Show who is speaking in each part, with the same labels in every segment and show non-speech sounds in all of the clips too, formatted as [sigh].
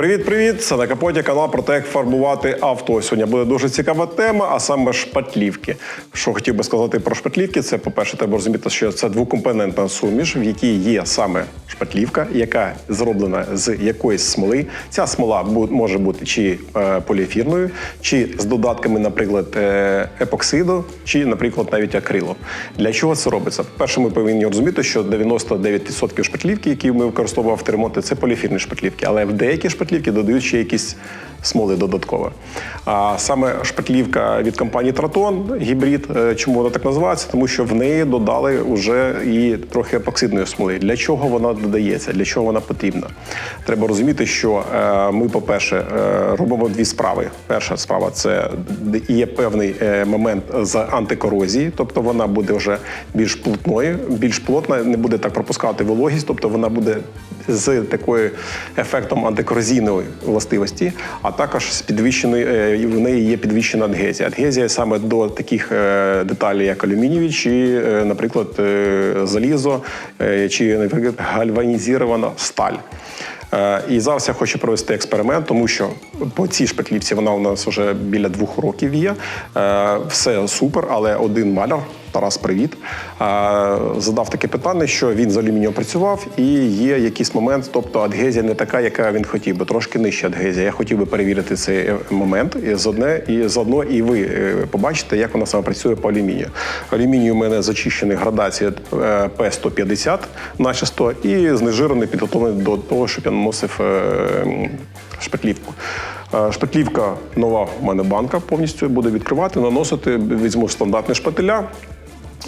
Speaker 1: Привіт-привіт! Це на капоті канал про те, як фарбувати авто. Сьогодні буде дуже цікава тема, а саме шпатлівки. Що хотів би сказати про шпатлівки, це, по-перше, треба розуміти, що це двокомпонентна суміш, в якій є саме шпатлівка, яка зроблена з якоїсь смоли. Ця смола може бути чи е, поліефірною, чи з додатками, наприклад, е, епоксиду, чи, наприклад, навіть акрилу. Для чого це робиться? По-перше, ми повинні розуміти, що 99% шпатлівки, які ми використовували в авторемонті, це поліефірні шпатлівки, але в деякі шпатлівки додають ще якісь смоли додатково. А саме шпатлівка від компанії Тратон, гібрид, е, чому вона так називається? Тому що в неї додали вже і трохи епоксидної смоли. Для чого вона додається? Для чого вона потрібна? Треба розуміти, що е, ми, по-перше, е, робимо дві справи. Перша справа це є певний момент з антикорозії, тобто вона буде вже більш плотною, більш плотна, не буде так пропускати вологість, тобто вона буде з такою ефектом антикорозійної властивості, а також з підвищеною е, в неї є підвищена адгезія. Адгезія саме до таких е, деталей, як алюмінієві, чи, е, наприклад, залізо, чи наприклад, гальванізована сталь. І зараз я хочу провести експеримент, тому що по цій шпатлівці вона у нас вже біля двох років є. Все супер, але один маляр, Тарас, привіт, задав таке питання, що він з алюмінієм працював, і є якийсь момент, тобто адгезія не така, яка він хотів би, трошки нижча адгезія. Я хотів би перевірити цей е, момент і з і заодно, і ви е, побачите, як вона саме працює по алюмінію. Алюміній у мене зачищений градація е, P150 начисто і знежирений, підготовлений до того, щоб я наносив е. Е, Шпатлівка нова в мене банка повністю буде відкривати, наносити. Візьму стандартні шпателя.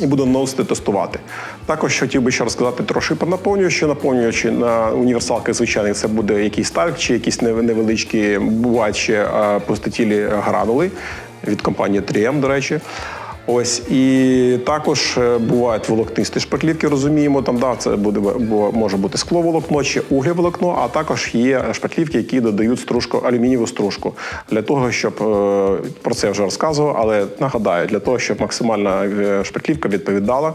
Speaker 1: І буду носити тестувати. Також хотів би ще розказати трошки про наповнювачі. Наповнювачі на універсалках звичайних це буде якийсь тальк чи якісь невеличкі, бувають ще е, пустотілі гранули від компанії 3M, до речі. Ось і також е, бувають волокнисті шпаклівки, розуміємо. Там да, це буде може бути скловолокно чи углеволокно, а також є шпаклівки, які додають стружку, алюмінієву стружку для того, щоб е, про це я вже розказував, але нагадаю, для того, щоб максимальна е, шпаклівка відповідала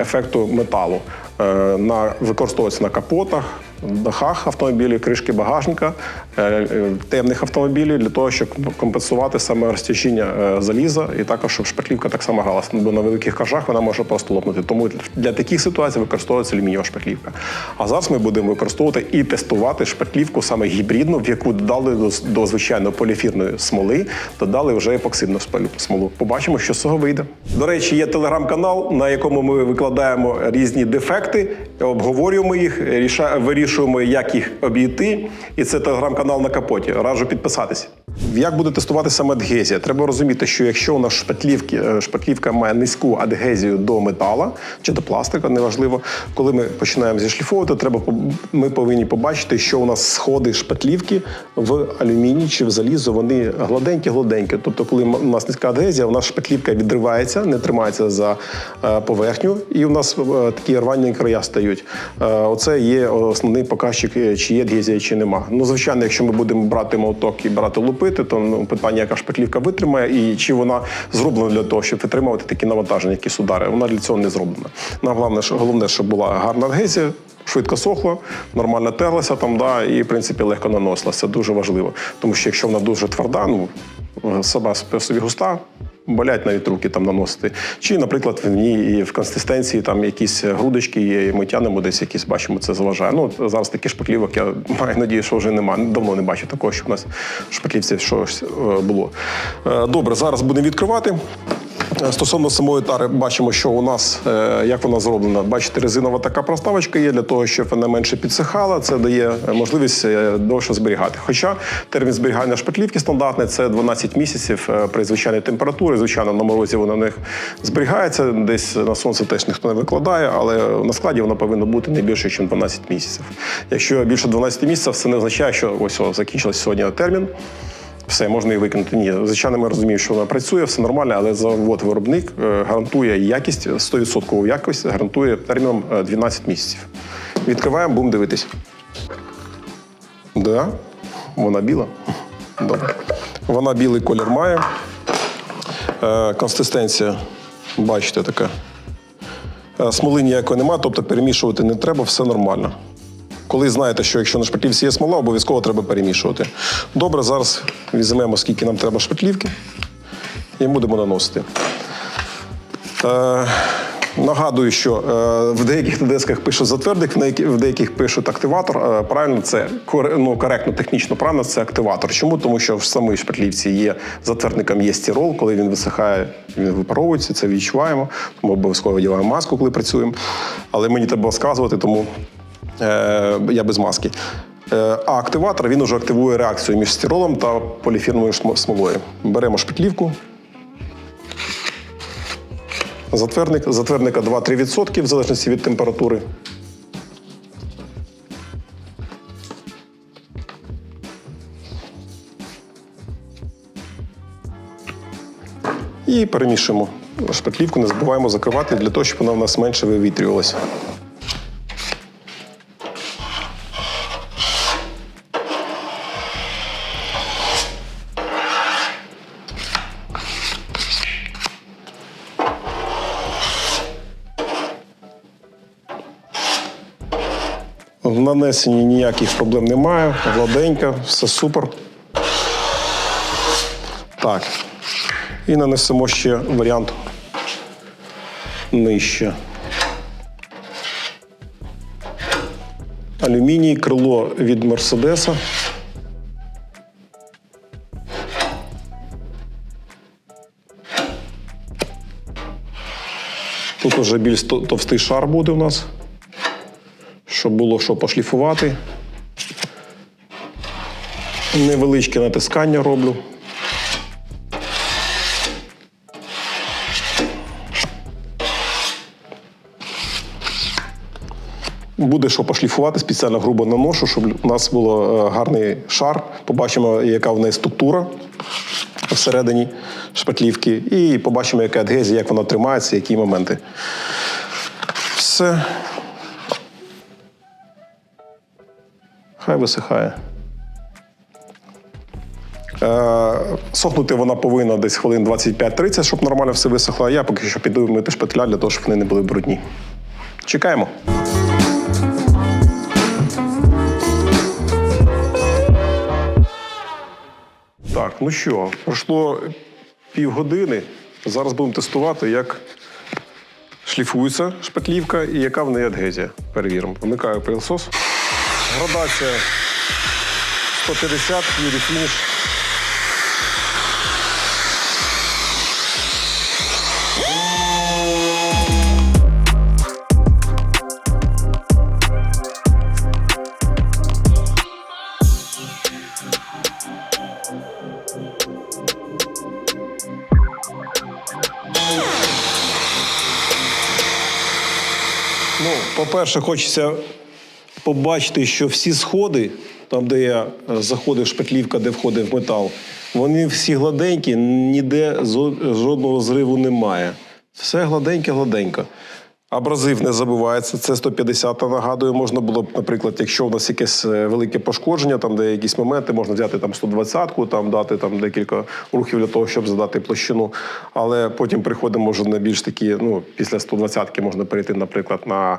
Speaker 1: ефекту металу. Е, На використовується на капотах, дахах автомобілів, кришки багажника, е, е, темних автомобілів для того, щоб компенсувати саме розтяжіння заліза, і також щоб шпаклівка так само галася. Бо на великих кажах вона може просто лопнути. Тому для таких ситуацій використовується алюмінієва шпаклівка. А зараз ми будемо використовувати і тестувати шпаклівку саме гібридну, в яку додали до, до звичайно поліефірної смоли, додали вже епоксидну смолу. Побачимо, що з цього вийде. До речі, є телеграм-канал, на якому ми викладаємо різні дефекти, обговорюємо їх, вирішуємо, як їх обійти. І це телеграм-канал на капоті. Раджу підписатися. Як буде тестувати саме адгезія? Треба розуміти, що якщо у нас шпатлівки, е, шпатлівка має низьку адгезію до метала чи до пластика, неважливо, коли ми починаємо зішліфовувати, треба ми повинні побачити, що у нас сходи шпатлівки в алюміній чи в залізо, вони гладенькі-гладенькі. Тобто, коли у нас низька адгезія, у нас шпатлівка відривається, не тримається за е, поверхню, і у нас е, такі рвані края стають. Оце є основний показчик, чи є адгезія, чи нема. Ну, звичайно, якщо ми будемо брати молоток і брати лупити, то ну, питання, яка шпаклівка витримає, і чи вона зроблена для того, щоб витримувати такі навантаження, які судари. Вона для цього не зроблена. Нам головне, головне, щоб була гарна адгезія. Швидко сохло, нормально терлася там, да, і в принципі легко наносилася. Це дуже важливо. Тому що якщо вона дуже тверда, ну сама по собі густа, болять навіть руки там наносити. Чи, наприклад, в ній в консистенції там якісь грудочки є, і ми тянемо десь якісь, бачимо, це заважає. Ну, зараз таких шпаклівок я [laughs] маю надію, що вже немає. Давно не бачу такого, щоб у нас в шпаклівці щось е, було. Е, Добре, зараз будемо відкривати. Е, Стосовно самої тари, бачимо, що у нас е, як вона зроблена. Бачите, резинова така проставочка є для того, щоб вона менше підсихала. Це дає е, можливість довше зберігати. Хоча термін зберігання шпатлівки стандартний це 12 місяців при звичайній температурі. Звичайно, на морозі вона в них зберігається. Десь на сонце теж ніхто не викладає, але на складі воно повинно бути не більше, ніж 12 місяців. Якщо більше 12 місяців, це не означає, що ось о, сьогодні термін. Все, можна її викинути. Ні, звичайно, ми розуміємо, що вона працює, все нормально, але завод-виробник е, гарантує якість, 100% якість, гарантує терміном е, 12 місяців. Відкриваємо, будемо дивитись. Да, вона біла. Добре. Вона білий колір має. Е, Консистенція, бачите, така. Е, Смоли ніякої немає, тобто перемішувати не треба, все нормально. Коли знаєте, що якщо на шпатлівці є смола, обов'язково треба перемішувати. Добре, зараз візьмемо, скільки нам треба шпатлівки, і будемо наносити. Е, нагадую, що е, в деяких десках пишуть затвердик, в деяких, пишуть активатор. Е, правильно, це ну, коректно, технічно правильно, це активатор. Чому? Тому що в самій шпатлівці є затвердником є стірол, коли він висихає, він випаровується, це відчуваємо. Тому обов'язково одягаємо маску, коли працюємо. Але мені треба сказувати, тому я без маски. Е, А активатор він уже активує реакцію між стіролом та поліфірмовою шмо- смолою. Беремо шпатлівку, Затвердник, затвердника 2-3% в залежності від температури. І перемішуємо шпатлівку, не забуваємо закривати для того, щоб вона в нас менше вивітрювалася. Нанесенні ніяких проблем немає, гладенько, все супер. Так. І нанесемо ще варіант нижче. Алюміній, крило від Мерседеса. Тут вже більш товстий шар буде у нас щоб було що пошліфувати. Невеличке натискання роблю. Буде що пошліфувати, спеціально грубо наношу, щоб у нас було е, гарний шар. Побачимо, яка в неї структура всередині шпатлівки, і побачимо, яка адгезія, як вона тримається, які моменти. Все. Хай висихає. Е, сохнути вона повинна десь хвилин 25-30, щоб нормально все висохло. Я поки що піду мити шпатля для того, щоб вони не були брудні. Чекаємо. Так, ну що, пройшло півгодини. Зараз будемо тестувати, як шліфується шпатлівка і яка в неї адгезія. Перевіримо. Вмикаю пилосос. Градація 150, Юрій фініш. Ну, по-перше, хочеться побачити, що всі сходи, там, де я е, заходив шпатлівка, де входив метал, вони всі гладенькі, ніде жодного зриву немає. Все гладеньке-гладенько. Абразив не забувається, це 150 нагадую. Можна було б, наприклад, якщо у нас якесь е, велике пошкодження, там де якісь моменти, можна взяти там 120-ку, там дати там декілька рухів для того, щоб задати площину. Але потім приходимо вже на більш такі, ну після 120-ки можна перейти, наприклад, на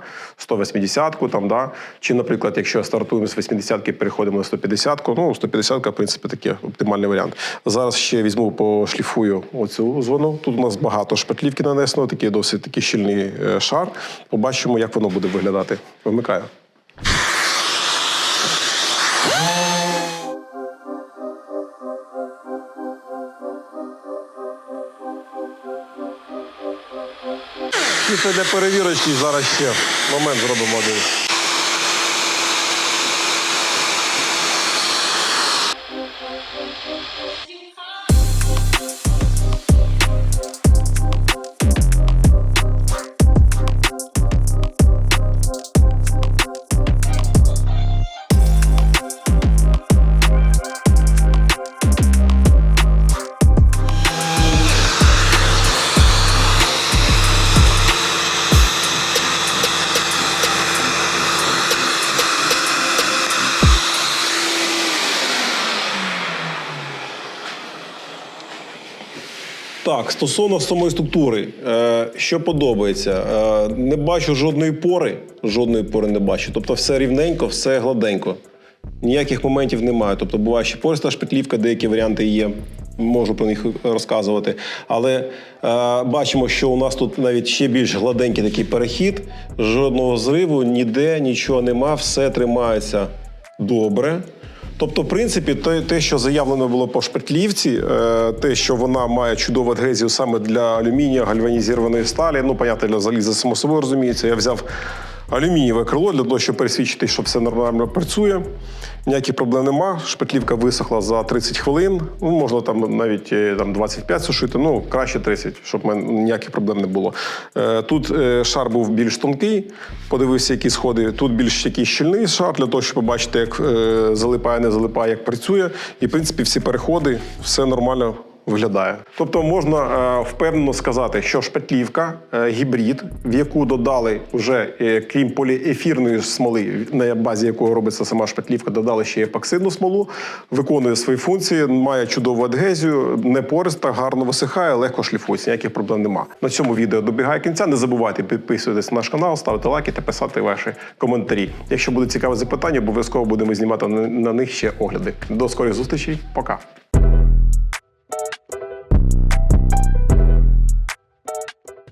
Speaker 1: 180-ку, там да. Чи, наприклад, якщо стартуємо з 80-ки, переходимо на 150-ку. Ну, 150-ка, в принципі, такий оптимальний варіант. Зараз ще візьму, пошліфую оцю зону. Тут у нас багато шпатлівки нанесено, такий досить такий щільний е, Побачимо, як воно буде виглядати. Вимикаю. Це для перевірочки зараз ще момент зробимо один. Так, стосовно самої структури, е, що подобається, е, не бачу жодної пори, жодної пори не бачу. Тобто все рівненько, все гладенько. Ніяких моментів немає. Тобто буває ще пориста шпитлівка, деякі варіанти є. Можу про них розказувати. Але е, бачимо, що у нас тут навіть ще більш гладенький такий перехід. Жодного зриву, ніде нічого нема, все тримається добре. Тобто, в принципі, те, те, що заявлено було по шпетлівці, е, те, що вона має чудову адгезію саме для алюмінія, гальванізованої сталі, ну, понятно, для заліза, само собою розуміється. Я взяв алюмінієве крило для того, щоб пересвідчити, що все нормально працює. Ніяких проблем нема. Шпетлівка висохла за 30 хвилин. Ну, можна там навіть е, там, 25 сушити, ну краще 30, щоб ніяких проблем не було. Е, Тут е, шар був більш тонкий, подивився, які сходи. Тут більш такий щільний шар для того, щоб побачити, як залипає, не залипає, як працює. І, в принципі, всі переходи, все нормально виглядає. Тобто можна е, впевнено сказати, що шпетлівка е, гібрид, в яку додали вже е, крім поліефірної смоли, на базі якої робиться сама шпетлівка, додали ще епоксидну смолу, виконує свої функції, має чудову адгезію, не пориста, гарно висихає, легко шліфується, ніяких проблем нема. На цьому відео добігає кінця. Не забувайте підписуватись на наш канал, ставити лайки та писати ваші коментарі. Якщо буде цікаве запитання, обов'язково будемо знімати на на них ще огляди. До скорих зустрічей, пока.